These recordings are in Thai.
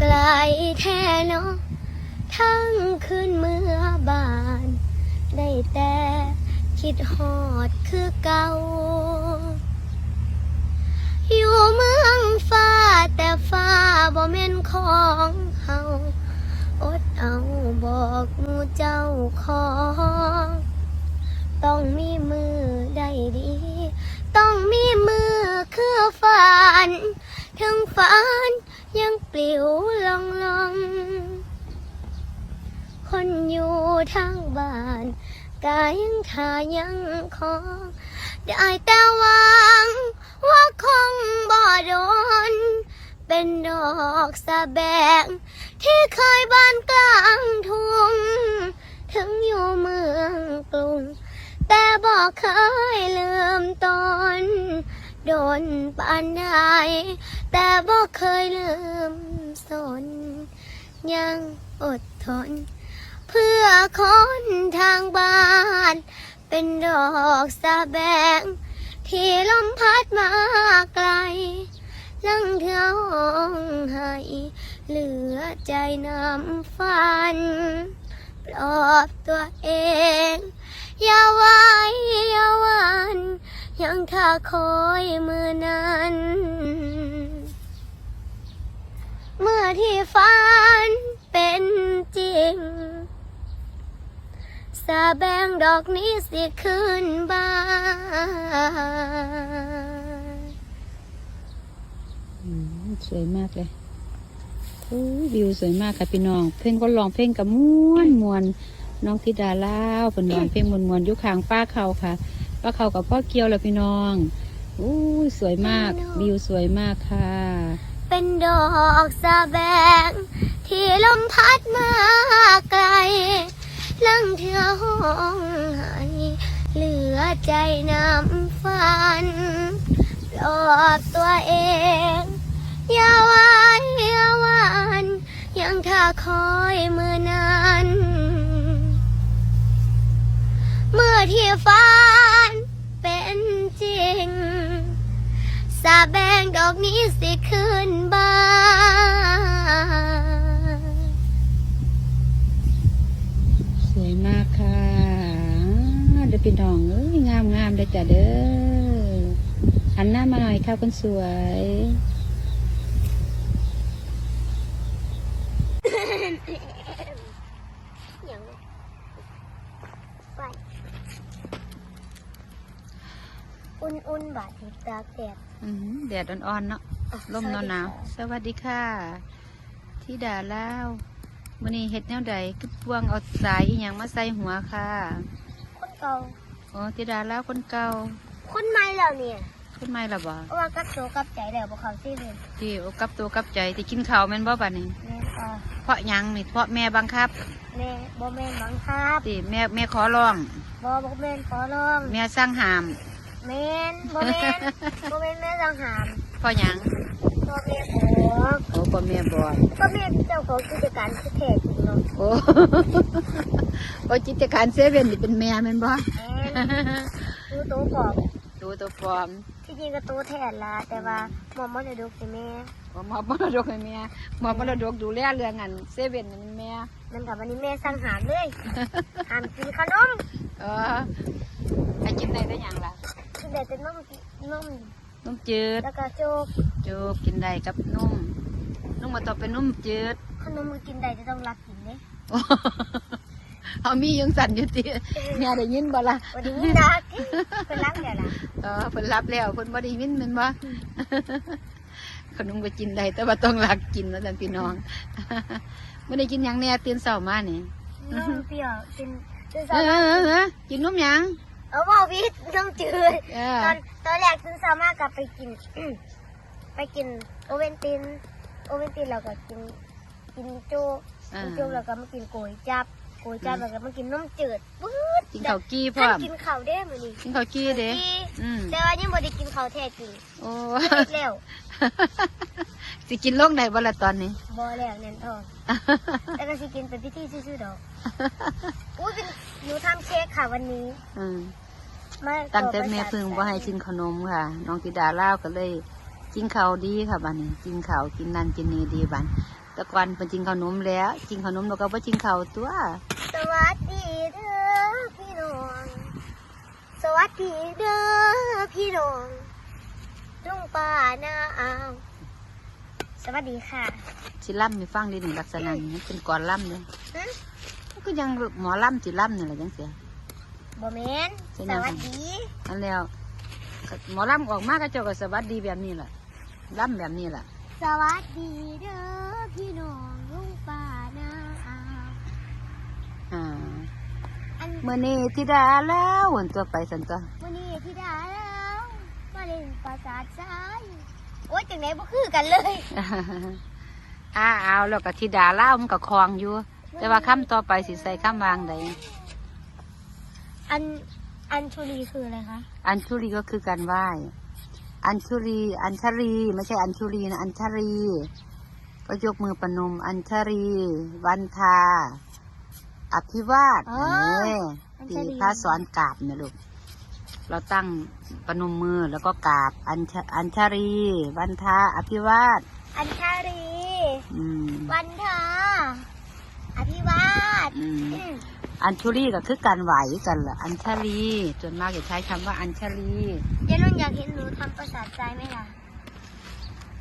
ไกลแท้เนาะทั้งคืนเมื่อบาน ได้แต่คิดฮอดคือเก่า อยู่เมืองฟ้าแต่ฟ้าบ่แม่นของเฮาอดเอาบอกมูเจ้าของต้องมีมือได้ดี ต้องมีมือคือฝัน ถึงฝัน ลิวลองลอง คนอยู่ทางบ้านกายังทายังคอได้แต่หวัง ว่าคงบ่โดน เป็นดอกสะแบง ที่เคยบานกลางทุ่ง ถึงอยู่เมืองกรุง แต่บอกเคยลืมตอนโดนปานใดแต่บอกเคยลืม สน ยังอดทน เพื่อคนทางบ้าน เป็นดอกสะแบง ที่ลมพัดมาไกล ลังเทือห้องให้เหลือใจน้ำฟัน ปลอบตัวเอง อย่าไว้อย่าวัน ยังท่าคอยมือนั้น เมื่อที่ฝันเป็นจริง สาแบงดอกนี้สิขึ้นบ้านอืมสวยมากเลยโอ้ยวิวสวยมากค่ะพี่น้อง เพ่งก็ร้องเพลงกับม้วนมวนน้องธิดาเล่าวเป็นร้องเพลงมวนมวนๆอยุคางป้าเขาค่ะ ป้าเขากับพ่อเกียวแล้วพี่น้องอู้ยสวยมาก วิวสวยมากค่ะ เป็นดอกสะแบง ที่ลมพัดมาไกล ลังเทือห้องให้เหลือใจน้ำฟันปลอบตัวเอง อย่าวันอย่าวันยังท่าคอยเมื่อนั้น เมื่อที่ฝันเป็นจริงาแบงดอกนี้สิขึ้นบ้านสวยมากค่ะเดี๋ยวพี่น้องเอ้ยงามงามเลยจ้ะเด้อหันหน้ามาหน่อยค่ะคนสวย อย่างไป อุ่นๆบาดที่ตากแดด อื้อหือแดดอ่อนๆเนาะลมหนาวๆสวัสดีค่ะที่ดาเล่าววันนี้เฮ็ดแนวใดคือพวงเอาสายอีหยังมาใส่หัวค่ะคนเก่าอ๋อที่ดาเล่าวคนเก่าคนใหม่แล้วเนี่ยขึ้นไม่ละบ่เพราะว่ากับโตกับใจแล้วบ่เขาสิเรียนที่เอากลับตัวกลับใจที่กินข้าวแม่นบ่บัดนี้ แม่ก็เพราะหยังนี่เพราะแม่บังคับแม่บ่แม่นบังคับที่แม่แม่ขอร้องบ่บ่แม่นขอร้องแม่สร้างหาม แม่นบ่แม่นบ่แม่นแม่สังหารเพราะหยังบ่แม่นบอกโอ้พ่อแม่บอกบ่แม่นเจ้าของกิจการคือแท้จริงเนาะโอ้โอ้จิตการเซเว่นนี่เป็นแม่แม่นบ่แม่นดูโตบอกดูตัวปลอมที่จริงก็โตแทนละแต่ว่าหมอมรดกสิแม่บ่มอบมรดกให้แม่มอบมรดกดูแลเรื่องอันเซเว่นนี่มันแม่นั่นกับวันนี้แม่สั่งหารเลยห้ามกินขนมเออให้กินได้ได้หยังล่ะ คือแต่จะนมนมนุ่มจืดแล้วก็โจกจูบกินได้กับนุ่มนุ่มมาต่อเป็นนุ่มจืดขนมก็กินได้จะต้องรักกินเด้เอามียังสั่นอยู่ติแม่ได้ยินบ่ล่ะวันนี้รักเป็นรักเดี๋ยวละเออเพิ่นรับแล้วเพิ่นบ่ได้ยินแม่นบ่ขนมก็กินได้แต่ว่าต้องรักกินว่าซั่นพี่น้องบ่ได้กินหยังแน่ตื่นเช้ามานี่นมเปรี้ยวกินกินเอสาอมารถเออเออกินนมหยัง เอาบอกพี่ต้องจืดเออ ตอนตอนแรกซื้อสามารถกลับไปกิน ไปกินโอเวนติน โอเวนตินเราก็กิน กินโจ๊กเอกินอโจ๊กแล้วก็มากินโกยจับ โกยจับแล้วก็มากินนมจืดปื๊ดกินข้าวกี้พร้ท่าอนมกินข้าวได้มื้อนี้กินข้าวกี้เด้ดีอืมแต่ว่ายังบ่ได้กินข้าวแท้จริงโอ้อีกแล้วสิกินลงได้บ่ล่ะตอนนี้บ่แล้วแน่นทองแต่ก็สิกินเป็นพิธีซื่อๆดอกอุ้ยเป็นหนูทำเค้กค่ะวันนี้ อืมมาตั้งแต่แม่พึ่งบ่ให้กินขนมค่ะ น้องติดาเล่าวก็เลยกินข้าวดีค่ะบัดนี้ กินข้าวกินนั่นกินนี่ดีบัดไปแต่ก่อนเป็นกินขนมแล้วกินขนมแล้วก็บ่กินข้าวตัวสวัสดีเด้อพี่น้องสวัสดีเด้อพี่น้องลุงป้านาอาวสวัสดีค่ะสิล่ำมีฟังดีหนึ่งลักษณะนี้มันเป็นก่อนล่ำเลยฮะมันก็ยังหมอล่ำสิล่ำนี่แหละจังเสียบอแมนใช่สยังวัสดีอันแล้วก็หมอล่ำออกมาก็เจ้าก็สวัสดีแบบนี้แหละล่ำแบบนี้แหละสวัสดีเด้อ พี่น้องลุงป้านาอาวอ่าอันเมื่อนี้ที่ดาแล้วหวนตัวไปสันตัววันนี้ที่ได้แล้วมาเล่นปราสาททรายโอ๊ยจังไหนบ่คือกันเลยอ้าเอาแล้วก็ที่ดาเล่ามันก็คลองอยู่ แต่ว่าคำต่อไปสิใส่คำวางใดอันอันชุลีคืออะไรคะอัญชุลีก็คือการไหว้ อัญชุลีอัญชรีไม่ใช่อัญชุลีนะอัญชรี ก็ยกมือประนมอัญชรี วันทา อภิวาทอ๋อเนี่อัญชที่ลีพระสอนกราบเนี่ยลูก เราตั้งประนมมือแล้วก็กราบอัญชอัญชรี วันทา อภิวาทอัญชารี อืม วันทาอภิวาทอืม อืมอัญชุลีก็คือการไหวกันละอัญชลีส่วนมากจะใช้คำว่าอัญชลีเดี๋ยวนุ่นอยากเห็นหนูทำปราสาททรายไหมล่ะ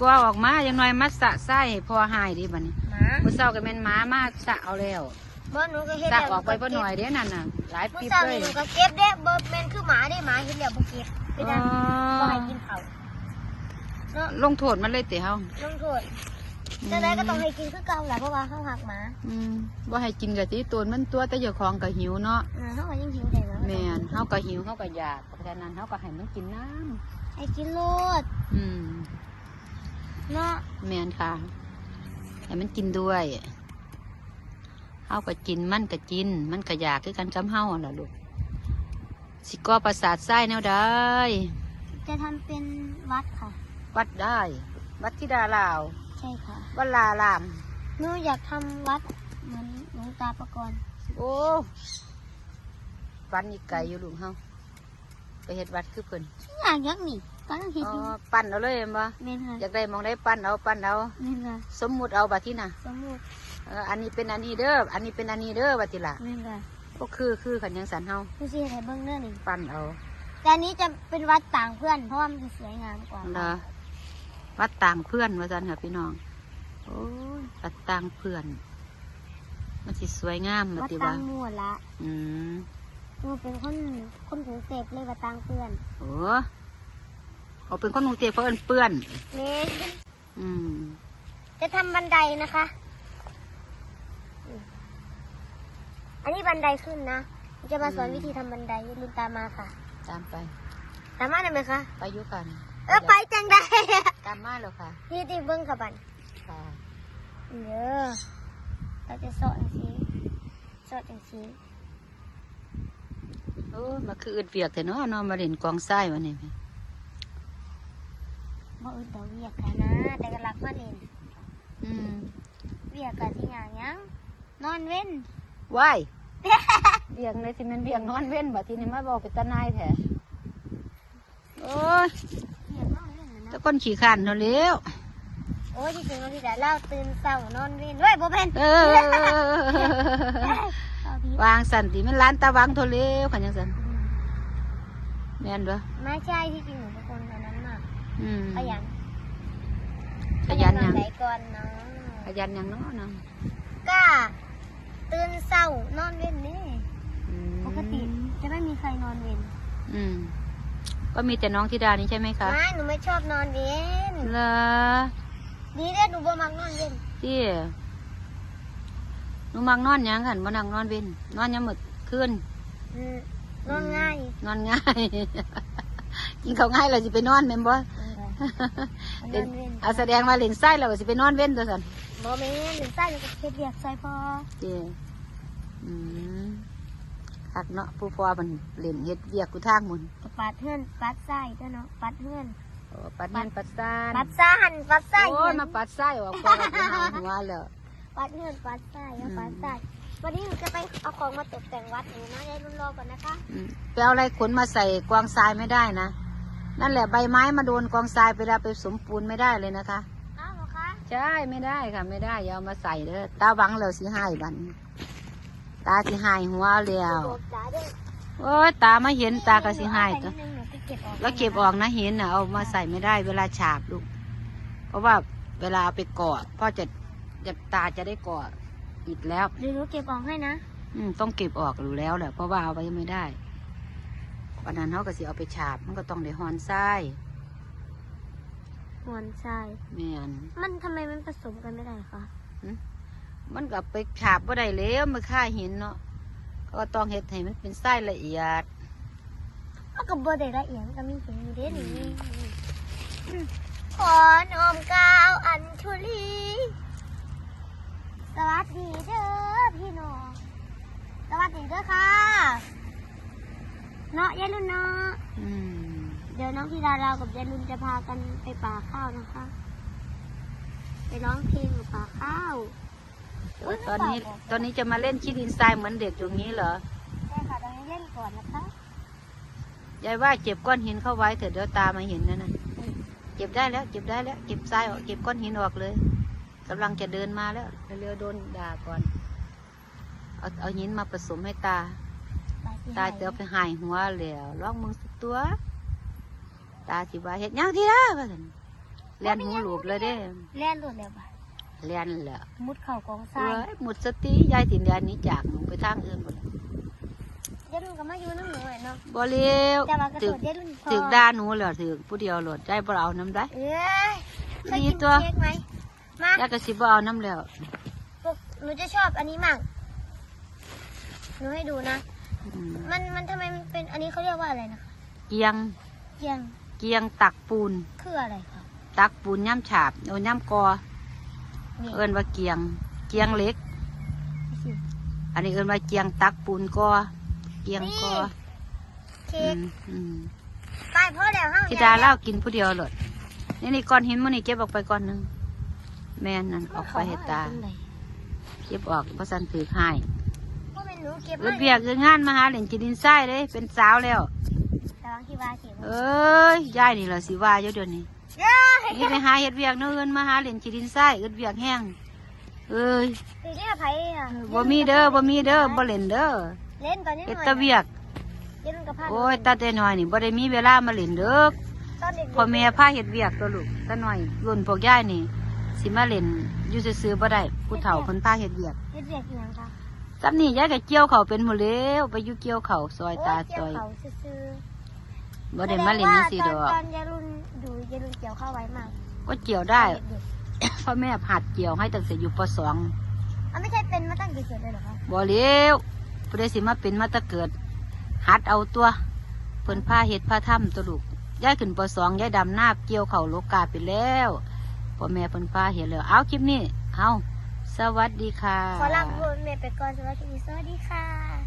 ก็เอาออกมาอย่างน้อยมัดสะไส้พอหายดีบัดนี้หมามื่อเช้าก็แม่นหม้ามาสะเอาแล้วบ่หนูก็เห็นสะแล้วออกไปบ่หน่อยเด้นั่นน่ะ หลายเมื่อปีเช้าเลนี่ยหนูก็เก็บได้บ่แม่นคือหมาได้หมาเห็นแล้วบ่เก็บไปอ๋ดันบ่ให้อกินเขาเนาะลงโทษมันเลยเตะเฮาลงโทษจะได้ก็ต้องให้กินคือเก่าแหละเพราะว่าเขาหักหมาอืมบ่ให้กินกะติตัวมันตัวแต่เจ้าของก็หิวเนาะอ่าเขาก็ยังหิวได้เนาะแม่นเฮาก็หิวเฮาก็อยากเพราะฉะนั้นเฮาก็ให้มันกินน้ำ ให้กินโลดอืม เนาะแม่นค่ะให้มันกินด้วยเฮาก็กินมันก็กิน มันก็อยากคือกันกับเฮาหั่นล่ะลูกสิก่อประสาทไส้แนวใดจะทำเป็นวัดค่ะ วัดได้ วัดธิดาลาว ใช่ค่ะ วัดลารามหนูอยากทำวัดเหมือนหลวงตาประกรณ์โอ้วันอีกไกลอยู่ลุงเฮาไปเฮ็ดวัดคือเพิ่นอยากยักนี่ ก็ต้องคิดอ๋ออยู่ปั้นเอาเลยเห็นบ่เมนค่ะอยากได้มองได้ปั้นเอาปั้นเอาเมนค่ะสมมุติเอาบัดที่น่ะสมมุติเอออันนี้เป็นอันนี้เด้ออันนี้เป็นอันนี้เด้อบัดทีละเมนค่ะก็คือคือขันยังสันเฮาดูสิให้เบิ้งเนื้อหนึ่งปั้นเอาแต่อันนี้จะเป็นวัดต่างเพื่อนเพราะว่ามันจะสวยงามกว่าเด้อวัดต่างเพื่อนว่าซั่นค่ะพี่น้องโอ้ยวัดต่างเพื่อน มันสิสวยงามบัดวัดทีต่าว่า งหมู่ละอืมหนูเป็นคนคนกรุงเทพเลยวัดต่างเพื่อน โอ้ เขาเป็นคนกรุงเทพเขาเอิ้นเปื้อนเมนอืม จะทำบันไดนะคะอืมอันนี้บันไดขึ้นนะ จะมาสอนวิธีทำบันไดอย่าลืมตามมาค่ะ ตามไป ตามมาได้ไหมคะ ไปอยุกันเออไปจังได้ ตามมาแล้วค่ะนี่ตีเบิ้งกับบันค่ะเด้อเราจะสอนสีสอนจังสีโอ้มาคืออึดเวียกแต่เนาะเนาะมาเล่นกองทรายวัน นี้บ่อื่นต่อเวียกค่ะนะ แต่ก็รักมาเล่นอืมเวียกกับที่อย่างยังนอนเว้นว้ายเบียงเลยสิแมันเบียงนอนเว้นบัดทีนี้มาบอกเป็นตาหนายแท้โอ้ยเวียกนอนเว้นนะแตะเนาะก้นขี่ขันเนาะเลี้ยวโอ้ยจริงๆเราที่แต่เล่าตื่นเศร้านอนเว้นเว้ยบ่เป็นเออเอาดีวางสันติมันร้านตาวังโทเลี้ยวขันยังสันแม่นบ่ไม่ใช่ที่จริง มากอืมขยันขยันหยังไหนก่อนเนาะขยันหยังเนาะเนาะกล้าตื่นเศร้านอนเว้นนี่อืมปกติจะไม่มีใครนอนเว้นอืม ก็มีแต่น้องธิดานี่ใช่ไหมคะไม่หนูไม่ชอบนอนเว้นเหรอดีเด้อหนูบ่มักนอนเว้นที่หนูมักนอนหยังขันบ่นั่งนอนเว้นนอนยามมื้อคืนอืมนอนง่าย นอนง่ายกินข้าวง่ายเราสิไปนอนแม่นบ่นอน เว้นเอาแสดงว่าเล่นไส้เราก็สิไปนอนเว้นตัวสันบ่แม่นหนูใส่หนูก็เฮ็ดเวียกใส่พอเจอืมคักเนาะผู้พ่อมันเล่นเฮ็ดเวียกกูทางหมุนก็ปัดเฮือนปัดใส่เด้อเนาะปัดเฮือนโอ้ปัดเงินปัดซ่านปัดซ่านปัดใส่โอ้ยมาปัดไส้ออกพ่อกูหาหัวแล้วปัดเฮือนปัดใส่เอาอืมปัดใส่วันนี้หนูจะไปเอาของมาตกแต่งวัดหนูนะยายรุ่นรอก่อนนะคะอืมไปเอาอะไรขนมาใส่กองทรายไม่ได้นะ นั่นแหละใบไม้มาโดนกองทรายไปแล้วไปสมปูนไม่ได้เลยนะคะ อ้าวเหรอคะใช่ไม่ได้ค่ะไม่ได้อย่าเอามาใส่เด้อตาบังแล้วสิหายบัดนตาสิหายหัวแล้วบอกจ๋าด้วยโอ้ยตามาเห็นตาก็สิหายตัวนิดนึงหนูไปเก็บออกแล้วเก็บออกนะเห็นนะเอามาใส่ไม่ได้เวลาฉาบลูก เพราะว่าเวลาเอาไปกอดพ่อจะจะตาจะได้กอดอีกแล้ว เดี๋ยวหนูเก็บออกให้นะ อืมต้องเก็บออกอยู่แล้วแหละเพราะว่าเอาไว้ไม่ได้ วันนั้นเขาก็สิเอาไปฉาบ มันก็ต้องได้หอนไส้หมอนชายแม่นมันทำไมมันผสมกันไม่ได้คะมันก็ไปฉาบบ่ได้แล้วมันค่าเห็นเนาะก็ต้องเฮ็ดให้มันเป็นไส้ละเอียดเอากับโบเดละเอียดมันก็มีเสียงอยู่เด้หนี่ขอนอมกาวอัญชุลีสวัสดีเด้อพี่น้องสวัสดีเด้อค่ะ เนาะยายรุ่นเนาะอืมเดี๋ยวน้องธิดาเรากับยายรุ่นจะพากันไปป่าข้าวนะคะ ไปร้องเพลงกับป่าข้าวอุ๊ยตอนนี้ตอนนี้จะมาเล่นขี้ดินทรายเหมือนเด็กตรงนี้เหรอใช่ค่ะตอนนี้เล่นก่อนนะคะยายว่าเก็บก้อนหินเข้าไว้เถอะเดี๋ยวตามาเห็นนั่นน่ะเก็บได้แล้วเก็บได้แล้วเก็บทรายออกเก็บก้อนหินออกเลยกำลังจะเดินมาแล้วเร็วๆโดนด่าก่อนเอาเอาหินมาผสมให้ตา ตาเตียวไปหายหัวแล้วลองมึงสักตัว ตาสิว่าเฮ็ดหยังทีละว่าซั่นเลียนหูหลูบเลยเด้เล่นหลุดแล้วปะเลียนแหละมุดเข่ากองทเอ้รายยหมดสติยายสิเลียนหนี้จากหนูไปทางอื่นหมดยายรุ่นก็มาอยู่น้ำหนูเลยเนาะบ่เลี้ยวแต่ว่ากระถึโดกดยายรุ่นพอถึกด่าหนูแล้วถึกผู้เดียวโหลดได้บ่เอาน้ำได้ เอ้ยเคยดีกินตัว เค้กไหมมายายก็สิบ่เอาน้ำแล้วพวกหนูจะชอบอันนี้มากหนูให้ดูนะอื มมันมันทำไมมันเป็นอันนี้เขาเรียกว่าอะไรนะคะเกียงเกียงเกียงตักปูน คืออะไรคะตักปูนย่ำฉาบเอาย่ำกอนี่เอิ้นว่าเกียง เกียงเล็กสิอันนี้เอิ้นว่าเกียงตักปูนกอ เกียงกอเค้กอืมอืมตายเพราะแล้วห้าธิดาเล่ากินผู้เดียวเลยนี่นี่ก้อนหินมันนี่เก็บออกไปก้อนหนึ่งแม่นนั่นออกไปให้ตา เก็บออกเพราะสันถือให้ก็เป็น หนูเก็บเอิดเบียกเอิดงานมาหาเหรียญกินดินไส้เลยเป็นสาวแล้วแต่บางที่ว่าเก็บเอ้ยยายนี่แหละสิว่าอยู่เดี๋ยวนี้เย้ยนี่ไปหาเห็ดเบียกเนื้อเอินมาหาเหรียญกินดินไส้เอิดเบียกแห้งเอ้ยตีเรียกไผอะบ่มีเด้อบ่มีเด้อบ่เล่นเด้อเล่นตอนนี้หเฮ็ดน่อยแตะเบียกเล่นกับพาโอ้ยตาแต่น้อยนี่บ่ได้มีเวลามาเล่นเด้อตอนเด็กๆพ่อแม่พาเฮ็ดเบียกตัวลูกตาน้อยรุ่นพวกยายนี่สิมาเล่นอยู่ซื่อๆบ่ได้ผู้เฒ่าเพิ่นพาเฮ็ดเบียกเฮ็ดเรียกอีหยังคะ จำนี่ยายก็เกี่ยวเขาวเป็นหมดแล้วไปอยู่เกี่ยวเขาวซอยตาโอ้ซอยเกี่ยวเขาซื่อๆบ่ได้มาเล่นจังซี่ดอกแสว่าตอนตอนยายรุ่นดูยายรุ่นเกี่ยวข้าวไว้มากก็เกี่ยวได้เด็กพ่อแม่ผัดเกี่ยวให้ตั้งแต่อยู่ปสองๆอะไม่ใช่เป็นมาตั้งแต่เกิดเลยเหรอคะบ่เลี้ยวผู้ใดสิมาเป็นมาแตะเกิดหัดเอาตัวเพิ่นพาเฮ็ดพาทำตัวลูกยายขึ้นปสองยายดำนาบเกี่ยวเขาวโลกาไปแล้วพ่อแม่เพิ่นพาเฮ็ดแล้วเอาคลิปนี้เอา สวัสดีค่ะ ขอลาคุณแม่ไปก่อนสวัสดีสวัสดีค่ะ